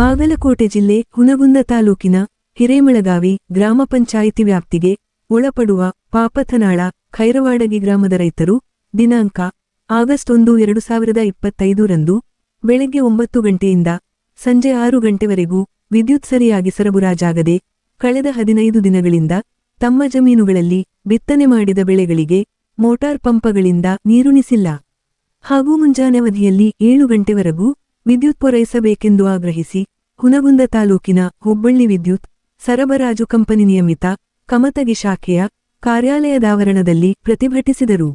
ಬಾಗಲಕೋಟೆ ಜಿಲ್ಲೆ ಹುನಗುಂದ ತಾಲೂಕಿನ ಹಿರೇಮಳಗಾವಿ ಗ್ರಾಮ ಪಂಚಾಯಿತಿ ವ್ಯಾಪ್ತಿಗೆ ಒಳಪಡುವ ಪಾಪಥನಾಳ, ಖೈರವಾಡಗಿ ಗ್ರಾಮದ ರೈತರು ದಿನಾಂಕ ಆಗಸ್ಟ್ ಒಂದು ಎರಡು ಸಾವಿರದ ಇಪ್ಪತ್ತೈದರಂದು ಬೆಳಗ್ಗೆ ಒಂಬತ್ತು ಗಂಟೆಯಿಂದ ಸಂಜೆ ಆರು ಗಂಟೆವರೆಗೂ ವಿದ್ಯುತ್ ಸರಿಯಾಗಿ ಸರಬರಾಜಾಗದೆ ಕಳೆದ ಹದಿನೈದು ದಿನಗಳಿಂದ ತಮ್ಮ ಜಮೀನುಗಳಲ್ಲಿ ಬಿತ್ತನೆ ಮಾಡಿದ ಬೆಳೆಗಳಿಗೆ ಮೋಟಾರ್ ಪಂಪಗಳಿಂದ ನೀರುಣಿಸಿಲ್ಲ ಹಾಗೂ ಮುಂಜಾನೆ ಅವಧಿಯಲ್ಲಿ ಏಳು ಗಂಟೆವರೆಗೂ ವಿದ್ಯುತ್ ಪೂರೈಸಬೇಕೆಂದು ಆಗ್ರಹಿಸಿ ಹುನಗುಂದ ತಾಲೂಕಿನ ಹುಬ್ಬಳ್ಳಿ ವಿದ್ಯುತ್ ಸರಬರಾಜು ಕಂಪನಿ ನಿಯಮಿತ ಕಮತಗಿ ಶಾಖೆಯ ಕಾರ್ಯಾಲಯದಾವರಣದಲ್ಲಿ ಪ್ರತಿಭಟಿಸಿದರು.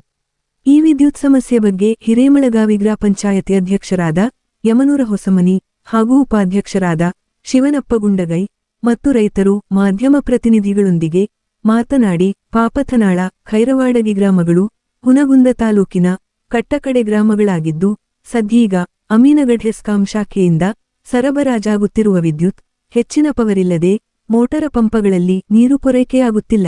ಈ ವಿದ್ಯುತ್ ಸಮಸ್ಯೆ ಬಗ್ಗೆ ಹಿರೇಮಳಗಾವಿ ಗ್ರಾಮ ಪಂಚಾಯತಿ ಅಧ್ಯಕ್ಷರಾದ ಯಮನೂರ ಹೊಸಮನಿ ಹಾಗೂ ಉಪಾಧ್ಯಕ್ಷರಾದ ಶಿವನಪ್ಪ ಗುಂಡಗೈ ಮತ್ತು ರೈತರು ಮಾಧ್ಯಮ ಪ್ರತಿನಿಧಿಗಳೊಂದಿಗೆ ಮಾತನಾಡಿ ಪಾಪಥನಾಳ, ಖೈರವಾಡಗಿ ಗ್ರಾಮಗಳು ಹುನಗುಂದ ತಾಲೂಕಿನ ಕಟ್ಟಕಡೆ ಗ್ರಾಮಗಳಾಗಿದ್ದು, ಸದ್ಯೀಗ ಅಮೀನಗಢ್ ಹೆಸ್ಕಾಂ ಶಾಖೆಯಿಂದ ಸರಬರಾಜಾಗುತ್ತಿರುವ ವಿದ್ಯುತ್ ಹೆಚ್ಚಿನ ಪವರಿಲ್ಲದೆ ಮೋಟರ ಪಂಪಗಳಲ್ಲಿ ನೀರು ಪೂರೈಕೆಯಾಗುತ್ತಿಲ್ಲ.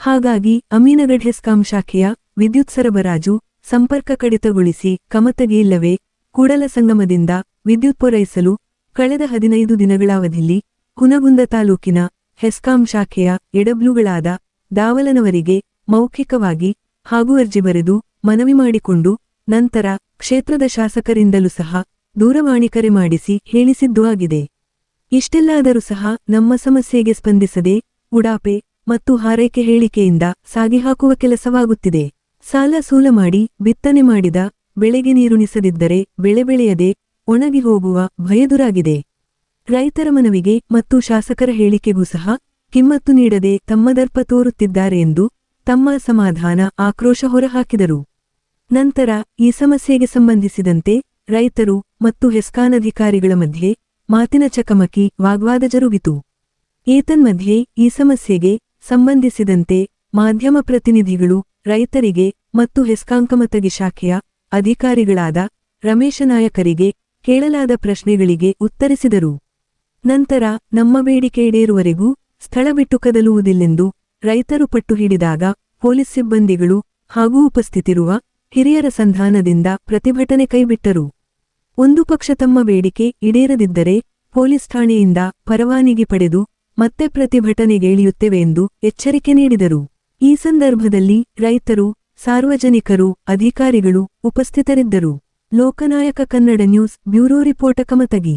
ಹಾಗಾಗಿ ಅಮೀನಗಢ್ ಹೆಸ್ಕಾಂ ಶಾಖೆಯ ವಿದ್ಯುತ್ ಸರಬರಾಜು ಸಂಪರ್ಕ ಕಡಿತಗೊಳಿಸಿ ಕಮತಗೆ ಇಲ್ಲವೇ ಕೂಡಲ ಸಂಗಮದಿಂದ ವಿದ್ಯುತ್ ಪೂರೈಸಲು ಕಳೆದ ಹದಿನೈದು ದಿನಗಳ ಅವಧಿಯಲ್ಲಿ ಹುನಗುಂದ ತಾಲೂಕಿನ ಹೆಸ್ಕಾಂ ಶಾಖೆಯ ಎಡಬ್ಲ್ಯೂಗಳಾದ ದಾವಲನವರಿಗೆ ಮೌಖಿಕವಾಗಿ ಹಾಗೂ ಅರ್ಜಿ ಬರೆದು ಮನವಿ ಮಾಡಿಕೊಂಡು ನಂತರ ಕ್ಷೇತ್ರದ ಶಾಸಕರಿಂದಲೂ ಸಹ ದೂರವಾಣಿ ಕರೆ ಮಾಡಿಸಿ ಹೇಳಿಸಿದ್ದೂ ಆಗಿದೆ. ಇಷ್ಟೆಲ್ಲಾದರೂ ಸಹ ನಮ್ಮ ಸಮಸ್ಯೆಗೆ ಸ್ಪಂದಿಸದೆ ಉಡಾಪೆ ಮತ್ತು ಹಾರೈಕೆ ಹೇಳಿಕೆಯಿಂದ ಸಾಗಿಹಾಕುವ ಕೆಲಸವಾಗುತ್ತಿದೆ. ಸಾಲ ಸೂಲ ಮಾಡಿ ಬಿತ್ತನೆ ಮಾಡಿದ ಬೆಳೆಗೆ ನೀರುಣಿಸದಿದ್ದರೆ ಬೆಳೆ ಬೆಳೆಯದೆ ಒಣಗಿ ಹೋಗುವ ಭಯದುರಾಗಿದೆ ರೈತರ ಮನವಿಗೆ ಮತ್ತು ಶಾಸಕರ ಹೇಳಿಕೆಗೂ ಸಹ ಕಿಮ್ಮತ್ತು ನೀಡದೆ ತಮ್ಮದರ್ಪ ತೋರುತ್ತಿದ್ದಾರೆ ಎಂದು ತಮ್ಮ ಸಮಾಧಾನ ಆಕ್ರೋಶ ಹೊರಹಾಕಿದರು. ನಂತರ ಈ ಸಮಸ್ಯೆಗೆ ಸಂಬಂಧಿಸಿದಂತೆ ರೈತರು ಮತ್ತು ಹೆಸ್ಕಾನಧಿಕಾರಿಗಳ ಮಧ್ಯೆ ಮಾತಿನ ಚಕಮಕಿ ವಾಗ್ವಾದ ಜರುಗಿತು. ಏತನ್ಮಧ್ಯೆ ಈ ಸಮಸ್ಯೆಗೆ ಸಂಬಂಧಿಸಿದಂತೆ ಮಾಧ್ಯಮ ಪ್ರತಿನಿಧಿಗಳು, ರೈತರಿಗೆ ಮತ್ತು ಹೆಸ್ಕಾಂಕಮತಗಿ ಶಾಖೆಯ ಅಧಿಕಾರಿಗಳಾದ ರಮೇಶ ನಾಯಕರಿಗೆ ಕೇಳಲಾದ ಪ್ರಶ್ನೆಗಳಿಗೆ ಉತ್ತರಿಸಿದರು. ನಂತರ, ನಮ್ಮ ಬೇಡಿಕೆ ಈಡೇರುವರೆಗೂ ಸ್ಥಳ ಬಿಟ್ಟು ಕದಲುವುದಿಲ್ಲೆಂದು ರೈತರು ಪಟ್ಟು ಹಿಡಿದಾಗ ಪೊಲೀಸ್ ಸಿಬ್ಬಂದಿಗಳು ಹಾಗೂ ಉಪಸ್ಥಿತಿರುವ ಹಿರಿಯರ ಸಂಧಾನದಿಂದ ಪ್ರತಿಭಟನೆ ಕೈಬಿಟ್ಟರು ಒಂದು ಪಕ್ಷ ತಮ್ಮ ಬೇಡಿಕೆ ಈಡೇರದಿದ್ದರೆ ಪೊಲೀಸ್ ಠಾಣೆಯಿಂದ ಪರವಾನಗಿ ಪಡೆದು ಮತ್ತೆ ಪ್ರತಿಭಟನೆಗೆ ಇಳಿಯುತ್ತೇವೆ ಎಂದು ಎಚ್ಚರಿಕೆ ನೀಡಿದರು ಈ ಸಂದರ್ಭದಲ್ಲಿ ರೈತರು ಸಾರ್ವಜನಿಕರು ಅಧಿಕಾರಿಗಳು ಉಪಸ್ಥಿತರಿದ್ದರು Loknayak Kannada news bureau report Kamatagi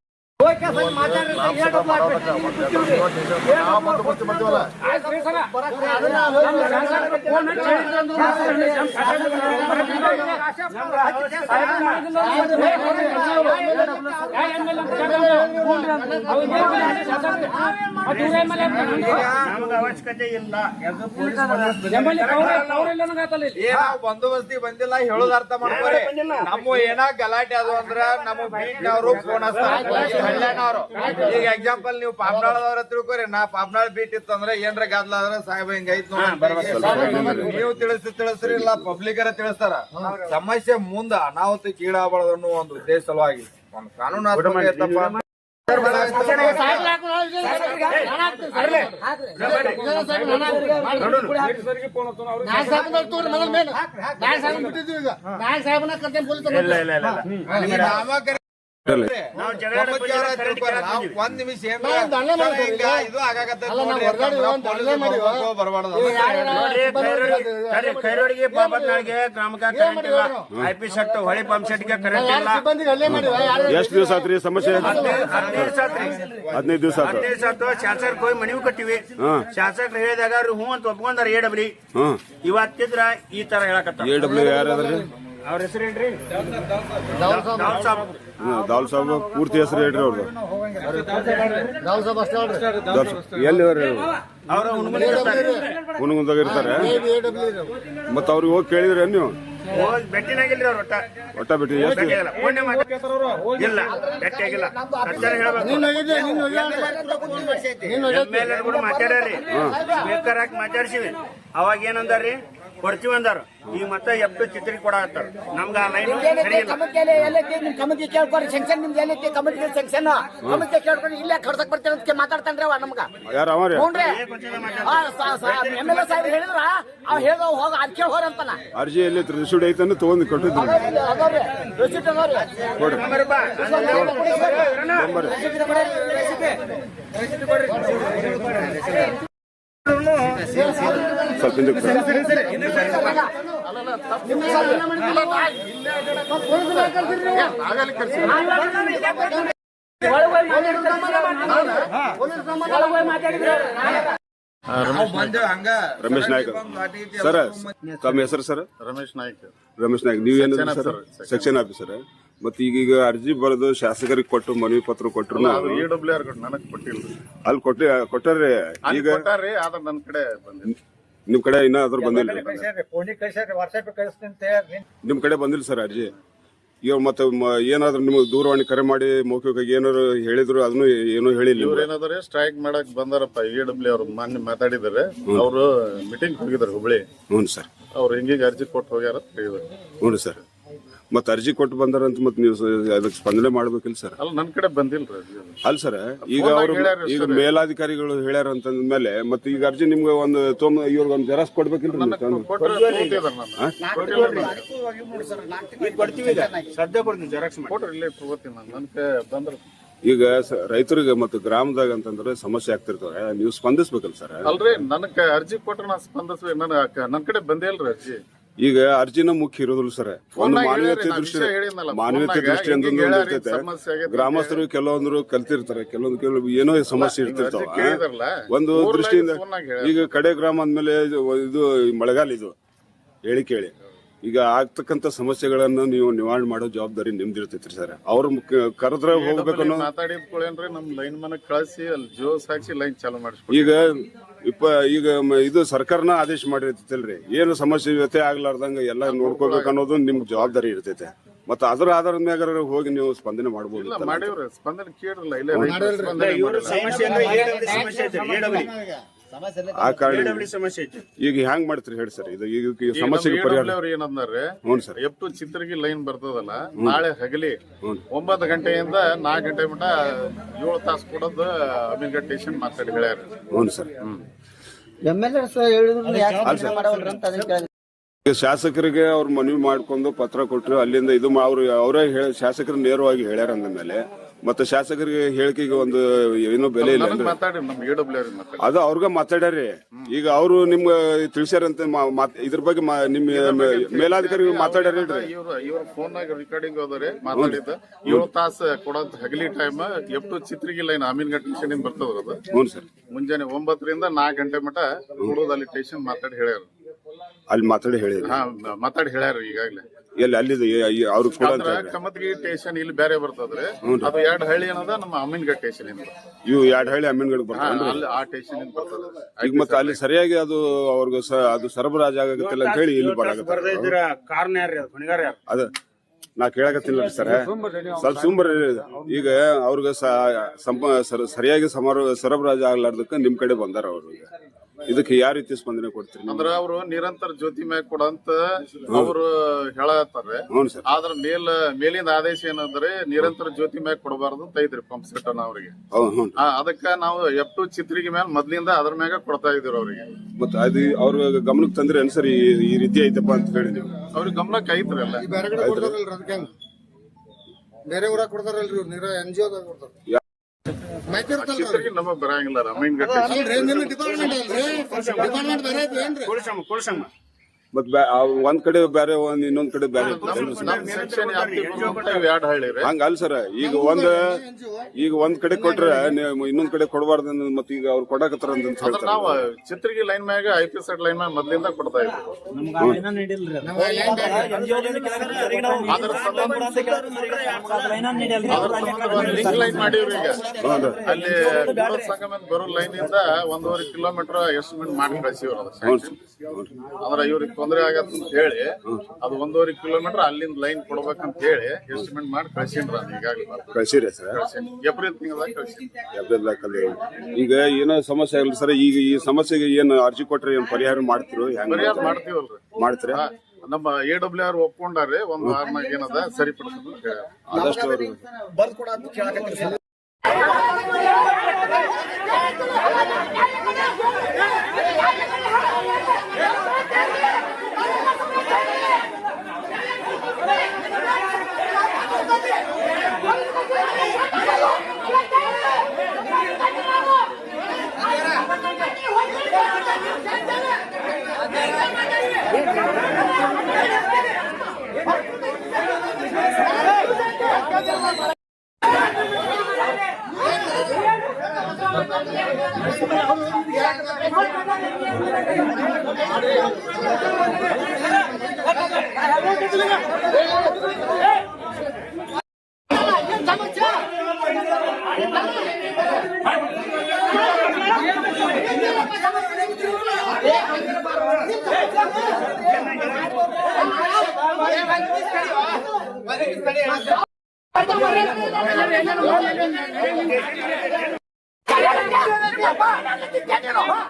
ಅವಶ್ಯಕತೆ ಇಲ್ಲ ಬಂದೋಬಸ್ತ್ ಏ ನಾವ್ ಬಂದೋಬಸ್ತಿ ಬಂದಿಲ್ಲ ಹೇಳೋದ್ ಅರ್ಥ ಮಾಡ್ಕೋರಿ ನಮ್ಮ ಏನ ಗಲಾಟೆ ಅದು ಅಂದ್ರ ನಮ್ಮ ಬೀಟ್ನವರು ಫೋನ್ ಈಗ ಎಕ್ಸಾಂಪಲ್ ನೀವು ಪಾಪ್ನಾಳದವ್ರ ತಿಳ್ಕೊರಿ. ನಾ ಪಾಪ್ನಾಳ ಬೀಟ್ ಅಂದ್ರೆ ಏನ್ರ ಗದ್ಲ ಆದ್ರ ಸಾಹೇಬ ಹಿಂಗೈತ್ ನೋಡಿ ನೀವು ತಿಳಿಸಿ ತಿಳಿಸ್ರಿ ಇಲ್ಲ ಪಬ್ಲಿಕರ ತಿಳಿಸ್ತಾರ. ಸಮಸ್ಯೆ ಮುಂದ ಅನಾಹುತ ಕೀಳಾಗಬಾರ್ದು ಅನ್ನೋ ಒಂದು ಉದ್ದೇಶ ಸಲುವಾಗಿ. ಒಂದು ಸಾಹೇಬ್ ಎತ್ತಪ್ಪ ಇಲ್ಲ ಇಲ್ಲ ಇಲ್ಲ ಒಂದ್ ನಿಮಿಷ ಬಾಬತ್ನಾಳಿಗೆ ಗ್ರಾಮಕ್ಕ ಕರೆಂಟ್ ಇಲ್ಲ ಐ ಪಿ ಸೆಟ್ ಹೊಳಿ ಪಂಪ್ ಸೆಟ್ಗೆ ಕರೆಂಟ್ ಇಲ್ಲ. ಎಷ್ಟು ದಿವಸ ಆತ್ರಿ ಸಮಸ್ಯೆ? ಹದಿನೈದು ಹದಿನೈದು ಸಾತ್ರಿ ಹದಿನೈದು ದಿವಸ ಆತ. ಹದಿನೈದು ಸಾತು ಶಾಸಕರಿಗೆ ಹೋಗಿ ಮನವಿ ಕಟ್ಟಿವಿ. ಹಾ. ಶಾಸಕರು ಹೇಳಿದಾಗ ಅವ್ರು ಹ್ಞೂ ಅಂತ ಒಪ್ಕೊಂಡಾರ ಎ ಡಬ್ಲಿ ಇವತ್ತಿದ್ರ ಈ ತರ ಹೇಳಕತ್ತ ಎ ಡಬ್ಲ್ಯೂ ಯಾರದ್ರಿ ಅವ್ರ ಹೆಸರೇನ್ರಿ? ಏನ್ರಿ. ದಾಲ್ ಸಾಬ್ ಪೂರ್ತಿ ಹೆಸರು ಹೇಳ್ರಿ ಅವ್ರದ್ದು ದಾಲ್ ಸಾಬ್. ಎಲ್ಲಿ ಅವ್ರು? ಅವ್ರ ಹುಣಮನಿ ಇರ್ತಾರೆ. ಹುನಗುಂದಾಗ ಇರ್ತಾರೆ. ಮತ್ತ ಅವ್ರಿಗೆ ಹೋಗಿ ಕೇಳಿದ್ರೆ ನೀವು? ಭೇಟಿನಾಗಿಲ್ರಿ ಅವ್ರು ಒಟ್ಟ ಎಷ್ಟು ಇಲ್ಲ. ಕೂಡ ಮಾತಾಡ್ಯಾರಿ. ಸ್ಪೀಕರ್ ಹಾಕಿ ಮಾತಾಡ್ಸಿವಿ. ಅವಾಗ ಏನಂದಾರ್ರಿ? ಕೊಡ್ತೀವಿ ಅಂದಾರ. ಈ ಮತ್ತೆ ಎಪ್ಪು ಚಿತ್ರಿ ಕೊಡತ್ತಾರ ನಮ್ಗ ಆ ಲೈನ್ ಸರಿ ಇಲ್ಲ ಕಮಿಟಿ ಕೇಳ್ಕೊರಿ ಸೆಕ್ಷನ್ ನಿಮ್ದು ಎಲ್ಲೈತಿ ಕಮಿಟಿ ಸೆಕ್ಷನ್ ಕಮಿಟಿ ಕೇಳ್ಕೊಂಡು ಇಲ್ಲೇ ಕಡ್ಸಕ್ ಬರ್ತೀನಿ ಅಂತ ಮಾತಾಡ್ತಾನ್ರಿ ಅವ ನಮ್ಗ. ಯಾರ ಅವ ರೀ. ಹ್ಞೂನ್ರಿ ಎಂ ಎಲ್ ಎ ಸಾಹೇಬ್ ಹೇಳಿದ್ರ? ಅವ್ ಹೇಳ ಹೋಗ ಅದಕ್ಕೆ ಕೇಳಿ ಹೋರ ಅಂತಾನ. ಅರ್ಜಿ ಎಲ್ಲಿ ರಿಸೀಡ್ ಐತನ್ನು ತಗೊಂಡು ಕೊಟ್ಟಿದ್ರು. ಅದಾವ್ರಿ ರಿಸಿಪ್ಟ್ ಅದಾವ್ರಿ ನಂಬರ್ ಬಾ. ನಂಬರ್ ಸ್ವಲ್ಪ ರಮೇಶ್ ನಾಯ್ಕ. ಸರ್ ತಮ್ಮ ಹೆಸರು ಸರ್? ರಮೇಶ್ ನಾಯ್ಕ. ರಮೇಶ್ ನಾಯ್ಕ ನೀವೇನು ಸರ್? ಸೆಕ್ಷನ್ ಆಫೀಸರ್ ಮತ್ತೆ ಈಗೀಗ ಅರ್ಜಿ ಬರೆದು ಶಾಸಕರಿಗೆ ಕೊಟ್ಟು ಮನವಿ ಪತ್ರ ಕೊಟ್ಟರು ಅದು ಇ ಡಬ್ಲ್ಯೂ ಆರ್ ನನಗ್ ಕೊಟ್ಟಿಲ್ಲ ಅಲ್ಲಿ ಕೊಟ್ಟ ಕೊಟ್ಟಾರ್ರಿ. ಈಗ ಕೊಟ್ಟಾರ್ರಿ ಆದ ನನ್ ಕಡೆ ಬಂದಿಲ್ಲ. ನಿಮ್ ಕಡೆ ಇನ್ನ ಅದ್ರ ಬಂದಿಲ್ಲ ನಿಮ್ ಕಡೆ ಬಂದಿಲ್ಲ ಸರ್ ಅರ್ಜಿ? ಇವ್ರ ಮತ್ತೆ ಮ- ಏನಾದ್ರು ನಿಮ್ಗೆ ದೂರವಾಣಿ ಕರೆ ಮಾಡಿ ಮೌಖಿಕವಾಗಿ ಏನಾದ್ರು ಹೇಳಿದ್ರು ಅದನ್ನು ಏನೂ ಹೇಳಿಲ್ಲ ಇವ್ರ. ಏನಾದ್ರೆ ಸ್ಟ್ರೈಕ್ ಮಾಡಕ್ ಬಂದಾರಪ್ಪ ಇ ಡಬ್ಲ್ಯೂ ಅವ್ರು ಮೊನ್ನೆ ಮಾತಾಡಿದಾರೆ ಅವರು ಮೀಟಿಂಗ್ ಹೋಗಿದಾರೆ ಹುಬ್ಳಿ. ಹ್ಞೂ ಸರ್. ಅವ್ರು ಹಿಂಗಿಗೆ ಅರ್ಜಿ ಕೊಟ್ಟು ಹೋಗ್ಯಾರ ಅಂತ ಹೇಳಿದ್ರು ಹ್ಞೂ ಸರ್. ಮತ್ತೆ ಅರ್ಜಿ ಕೊಟ್ಟು ಬಂದಾರಂತ ಮತ್ತೆ ನೀವು ಸ- ಅದಕ್ಕೆ ಸ್ಪಂದನೆ ಮಾಡ್ಬೇಕಿಲ್ಲ ಸರ್. ಅಲ್ಲ ನನ್ ಕಡೆ ಬಂದಿಲ್ರಿ ಅದು. ಅಲ್ಲ ಸರ್ ಈಗ ಅವರು ಈಗ. ಮೇಲಾಧಿಕಾರಿಗಳು ಹೇಳ್ಯಾರ ಅಂತಂದ್ಮೇಲೆ ಮತ್ತೆ ಈಗ ಅರ್ಜಿ ನಿಮ್ಗೆ ಒಂದು ತೊಂಬ ಇವ್ರಿಗೆ ಒಂದು ಜೆರಾಕ್ಸ್ ಕೊಡ್ಬೇಕಿಲ್ರಿ ನೀವು ತಂದು? ಕೊಟ್ರೆ ತಗೋತಿದಾರೆ ನಾನು. ಈಗ. ಕೊಡ್ತೀವಿ ಈಗ. ಸದ್ಯ ಕೊಡ್ತೀನಿ ಜೆರಾಕ್ಸ್ ಮಾಡಿ. ಕೊಟ್ರೆ ಇಲ್ಲೇ ತಗೋತೀನಿ ನಾನು. ನನ್ ಕೈ ಬಂದ್ರ. ಈಗ ಸ- ರೈತರಿಗೆ ಮತ್ತು ಗ್ರಾಮದಾಗ ಅಂತಂದ್ರೆ ಸಮಸ್ಯೆ ಆಗ್ತಿರ್ತವೆ. ನೀವು ಸ್ಪಂದಿಸ್ಬೇಕಲ್ಲ ಸರ್? ಅಲ್ರಿ ನನಗೆ ಅರ್ಜಿ ಕೊಟ್ರೆ ನಾನು ಸ್ಪಂದಿಸ್ಬೇಕು. ನನ್ನ ನನ್ ಕಡೆ ಬಂದೇ ಇಲ್ರಿ ಅರ್ಜಿ. ಈಗ ಅರ್ಜಿನ ಮುಖ್ಯ ಇರೋದಿಲ್ಲ ಸರ್. ಒಂದು ಮಾನವೀಯತೆ ದೃಷ್ಟಿ ಮಾನವೀಯತೆ ದೃಷ್ಟಿ ಅಂತ ಹಿಂಗೆ ಹೇಳ್ಯಾರಿ, ಇರ್ತೈತೆ ಗ್ರಾಮಸ್ಥರು ಕೆಲವೊಂದ್ರು ಕಲ್ತಿರ್ತಾರೆ ಕೆಲವೊಂದು ಕೆಲವು ಏನೋ ಸಮಸ್ಯೆ ಇರ್ತಿರ್ತಾವ. ಒಂದು ದೃಷ್ಟಿಯಿಂದ. ಈಗ ಕಡೆ ಗ್ರಾಮ ಅಂದ್ಮೇಲೆ ಇದು ಮಳೆಗಾಲ ಇದು. ಹೇಳಿ ಕೇಳಿ. ಈಗ ಆಗ್ತಕ್ಕಂತ ಸಮಸ್ಯೆಗಳನ್ನ ನೀವು ನಿವಾರಣೆ ಮಾಡೋ ಜವಾಬ್ದಾರಿ ನಿಮ್ದಿರ್ತೈತ್ರಿ ಸರ್. ಅವ್ರ ಕರೆದ್ರೆ ಹೋಗ್ಬೇಕು ಮಾತಾಡಿದ್ಕೊಳ್ಳೇನ್ರಿ ನಮ್ ಲೈನ್ ಮನ ಕಳಿಸಿ ಅಲ್ಲಿ ಜೋಸ್ ಹಾಕಿ ಲೈನ್ ಚಾಲು ಮಾಡಿಸ್ಕೊಡಿ. ಈಗ ಇಪ್ಪ ಈಗ ಮ- ಇದು ಸರ್ಕಾರನ ಆದೇಶ ಮಾಡಿರ್ತೈತಲ್ರಿ. ಏನು ಸಮಸ್ಯೆ ಜೊತೆ ಆಗ್ಲಾರ್ದಂಗ ಎಲ್ಲ ನೋಡ್ಕೋಬೇಕು ಅನ್ನೋದು ನಿಮ್ಗೆ ಜವಾಬ್ದಾರಿ ಇರ್ತೈತೆ. ಮತ್ತೆ ಅದರ ಆಧಾರದ ಮ್ಯಾಗ ಹೋಗಿ ನೀವು ಸ್ಪಂದನೆ ಇಲ್ಲ ಮಾಡಿವ್ರಿ ಸ್ಪಂದನೆ ಕೇಳಿರಲ್ಲ ಇಲ್ಲ ರೈತರ ಸ್ಪಂದನೆ ಇವ್ರ ಮಾಡಿಲ್ಲ. ಸಮಸ್ಯೆ ಅಂದ್ರೆ AW ಸಮಸ್ಯೆ ಐತಿ AW. ಆ ಕಾರಣ ಸಮಸ್ಯೆ ಐತಿ. ಈಗ ಹ್ಯಾಂಗ್ ಮಾಡ್ತೀರಿ ಹೇಳಿ ಸರ್? ಇದು ಈಗ ಸಮಸ್ಯೆಗೆ ಪರಿಹಾರ. ಅವ್ರು ಏನಂದ್ರೆ ಹ್ಞೂ sir. F two Chitragi line ಬರ್ತದಲ್ಲ ನಾಳೆ ಹಗಲಿ ಒಂಬತ್ತು ಗಂಟೆಯಿಂದ ನಾಲ್ಕು ಗಂಟೆ ಮಟ ಏಳು ತಾಸು ಕೊಡೋದು ಅಮೀನ್ಗಢ್ ಸ್ಟೇಷನ್ ಮಾತಾಡಿ ಹೇಳ್ಯಾರ. ಹ್ಞೂ ಸರ್. ಎಂ ಎಲ್ ಹೇಳಿದ್ರು ಯಾಕೆ ಮಾಡವಲ್ರಿ ಅಂತ ಅದನ್ನ ಕೇಳಿದ್ರಿ. ಶಾಸಕರಿಗೆ ಅವ್ರು ಮನವಿ ಮಾಡ್ಕೊಂಡು ಪತ್ರ ಕೊಟ್ಟರು ಅಲ್ಲಿಂದ ಇದು ಅವ್ರು ಅವರೇ ಶಾಸಕರು ನೇರವಾಗಿ ಹೇಳ್ಯಾರ ಅಂದ ಮೇಲೆ ಮತ್ತೆ ಶಾಸಕರಿಗೆ ಹೇಳಿಕೆಗೆ ಒಂದು ಏನೋ ಬೆಲೆ ಇಲ್ಲ ಅದ ಅಂದ್ರೆ. ಮಾತಾಡಿ ನಮ್ ಎ ಡಬ್ಲ್ಯೂ ಅವ್ರಿಗೆ ಮಾತಾಡಿ ಅದು ಅವ್ರಿಗೆ ಮಾತಾಡ್ಯಾರಿ ಈಗ ಅವರು ನಿಮ್ಗೆ ತಿಳಿಸ್ಯಾರಂತ ಮಾ- ಮಾತ್- ಇದ್ರ ಬಗ್ಗೆ ಮಾ- ನಿಮ್ಮ ಮೇಲಾಧಿಕಾರಿ ಮಾತಾಡ್ಯಾರ ಇವ್ರ ಇವ್ರ ಫೋನ್ ನಾಗ ರೆಕಾರ್ಡಿಂಗ್ ಹೋದ್ರೆ ಮಾತಾಡಿದ್ದ. ಏಳು ತಾಸು ಕೊಡೋದ್ ಹಗಲಿ time F two Chitragi line Amingad station ಇಂದ ಬರ್ತದ ಅದು. ಹ್ಞೂ ಸರ್. ಮುಂಜಾನೆ ಒಂಬತ್ತರಿಂದ ನಾಲ್ಕು ಗಂಟೆ ಮಟ ಕೊಡೋದು ಅಲ್ಲಿ ಟೇಷನ್ ಮಾತಾಡಿ ಹೇಳ್ಯಾರ. ಅಲ್ಲಿ ಮಾತಾಡಿ ಹೇಳಿರಿ ಹಾ ಮಾತಾಡಿ ಹೇಳ್ಯಾರ ಈಗಾಗ್ಲೇ. ಎಲ್ಲಿ ಅಲ್ಲಿ ಅವ್ರಿಗೆ ಕೂಡ ಅಂತ ಹೇಳ್ರಿ. ಕಮತ್ಗಿ ಸ್ಟೇಷನ್ ಇಲ್ಲಿ ಬೇರೆ ಬರ್ತದ್ರಿ ಅದು ಎರಡ್ ಹಳ್ಳಿ ಅನ್ನೋದ ನಮ್ಮ ಅಮ್ಮಿನ್ಗಡ್ ಸ್ಟೇಷನ್ ಇಂದ. ಇವು ಎರಡು ಹಳ್ಳಿ ಅಮ್ಮಿನ್ಗಡ್ ಹಾ, ಅಲ್ಲಿ ಆ ಸ್ಟೇಷನ್ ಇಂದ ಬರ್ತದ. ಈಗ ಮತ್ತೆ ಅಲ್ಲಿ ಸರಿಯಾಗಿ ಅದು ಅವ್ರಿಗೆ ಸ- ಅದು ಸರಬರಾಜು ಆಗತ್ತಿಲ್ಲ ಅಂತ ಹೇಳಿ ಇಲ್ಲಿ ಬರಾಕತ್ತಾರ. ಬರ್ದಿದ್ರ ಕಾರಣ ಯಾರ್ರಿ ಅದು? ಹೊಣೆಗಾರ ಯಾರು? ಅದ ನಾ ಕೇಳಕತ್ತಿಲ್ಲ ಸರ್. ಸ್ವಲ್ಪ ಸುಂಬರ್ ಈಗ ಅವ್ರಿಗೆ ಸ- ಸಂಪ ಸರ- ಸರಿಯಾಗಿ ಸಮಾರ ಸರಬರಾಜು ಆಗ್ಲಾರ್ದಕ್ಕ ನಿಮ್ ಕಡೆ ಬಂದಾರ ಅವ್ರಿಗೆ ಇದಕ್ಕೆ ಯಾವ ರೀತಿ ಸ್ಪಂದನೆ ಕೊಡ್ತೀರಿ ಅಂದ್ರೆ ಅವರು ನಿರಂತರ ಜ್ಯೋತಿ ಮ್ಯಾಗ ಕೊಡಂತ ಅವರು ಹೇಳತ್ತಾರೆ ಆದ್ರ ಮೇಲ್ ಮೇಲಿನ ಆದೇಶ ಏನಂದ್ರೆ ನಿರಂತರ ಜ್ಯೋತಿ ಮ್ಯಾಗ ಕೊಡಬಾರ್ದು ಅಂತ ಐತ್ರಿ ಪಂಪ್ ಸೆಟ್ ಅನ್ನ ಅವ್ರಿಗೆ. ಅದಕ್ಕ ನಾವು ಎಫ್ ಟು ಚಿತ್ರಿಗೆ ಮ್ಯಾಲ ಮೊದ್ಲಿಂದ ಅದ್ರ ಮ್ಯಾಗ ಕೊಡ್ತಾ ಇದೀವಿ ಅವ್ರಿಗೆ. ಮತ್ತೆ ಅದು ಅವ್ರ ಗಮನಕ್ಕೆ ತಂದ್ರೆ ಅನ್ಸರಿ ಈ ರೀತಿ ಐತಪ್ಪ ಅಂತ ಹೇಳಿ ನೀವು. ಅವ್ರಿಗೆ ಗಮನಕ್ಕೆ ಐತ್ರಿ ಅಲ್ಲ. ಬೇರೆ ಕಡೆ ಕೊಡ್ತಾರಲ್ರಿ ಅದಕ್ಕೆ ಹೆಂಗ್. ಬೇರೆ ಊರಾಗ ಕೊಡ್ತಾರಲ್ರಿ ನೀರ ಎನ್ ಜಿ ಓದಾಗ ಕೊಡ್ತಾರ. ನಮಗ್ ಬರಂಗಿಲ್ಲ ಡಿಪಾರ್ಟ್ಮೆಂಟ್ ಬೇರೆ ಐತಿ ಏನ್ರಿ? ಮತ್ ಒಂದ್ ಕಡೆ ಬೇರೆ ಒಂದ್ ಇನ್ನೊಂದ್ ಕಡೆ ಬೇರೆ ಹಂಗ ಅಲ್ ಸರ್. ಈಗ ಒಂದ್ ಈಗ ಒಂದ್ ಕಡೆ ಕೊಟ್ರೆ ನೀವು ಇನ್ನೊಂದ್ ಕಡೆ ಕೊಡಬಾರ್ದು ಮತ್ ಮತ್ತೆ ಈಗ ಅವ್ರು ಕೊಡಕತ್ತಾರ ಅಂತ ನಾವು ಚಿತ್ರಗಿ ಲೈನ್ ಮ್ಯಾಗ ಐ ಪಿ ಸೆಟ್ ಲೈನ್ ಮ್ಯಾಗ ಮೊದ್ಲಿಂದ ಕೊಡ್ತಾ ಇದ್ರು ಲೈನ್ ಮಾಡೀವ್ರಿ ಈಗ. ಅಲ್ಲಿ ಸಂಗಮ ಬರೋ ಲೈನ್ ಇಂದ ಒಂದೂವರೆ ಕಿಲೋಮೀಟರ್ ಎಸ್ಟಿಮೇಟ್ ಮಾಡಿ ಕಳಿಸಿವ್ರ ಅಂದ್ರೆ ಇವ್ರಿಗೆ ತೊಂದರೆ ಆಗತ್ತ ಅಂತ ಹೇಳಿ ಅದು ಒಂದೂವರೆ ಕಿಲೋಮೀಟರ್ ಅಲ್ಲಿಂದ ಲೈನ್ ಕೊಡ್ಬೇಕಂತ ಹೇಳಿ ಎಸ್ಟಿಮೇಟ್ ಮಾಡಿ ಕಳ್ಸಿನ್ರ ಅದು ಈಗಾಗಲೇ ಕಳ್ಸಿರಿ ಸರ್. ಏಪ್ರಿಲ್ ತಿಂಗಳದಾಗ ಕಳ್ಸಿ. ಈಗ ಏನೋ ಸಮಸ್ಯೆ ಆಗಲಿ ಸರ್ ಈಗ ಈ ಸಮಸ್ಯೆಗೆ ಏನು ಅರ್ಜಿ ಕೊಟ್ರೆ ಏನು ಪರಿಹಾರ ಮಾಡ್ತಿರು ಹೆಂಗ್ ಪರಿಹಾರ ಮಾಡ್ತೀವಲ್ರಿ. ಮಾಡ್ತೀರಾ? ನಮ್ಮ ಎ ಡಬ್ಲ್ಯೂ ಆರ್ ಒಪ್ಕೊಂಡಾರ್ರಿ ಒಂದು ಆರ್ನಾಗ ಏನದ ಸರಿಪಡಿಸೋದು. ಆದಷ್ಟು ಬರ್ದ್ ಅಂತ அப்பா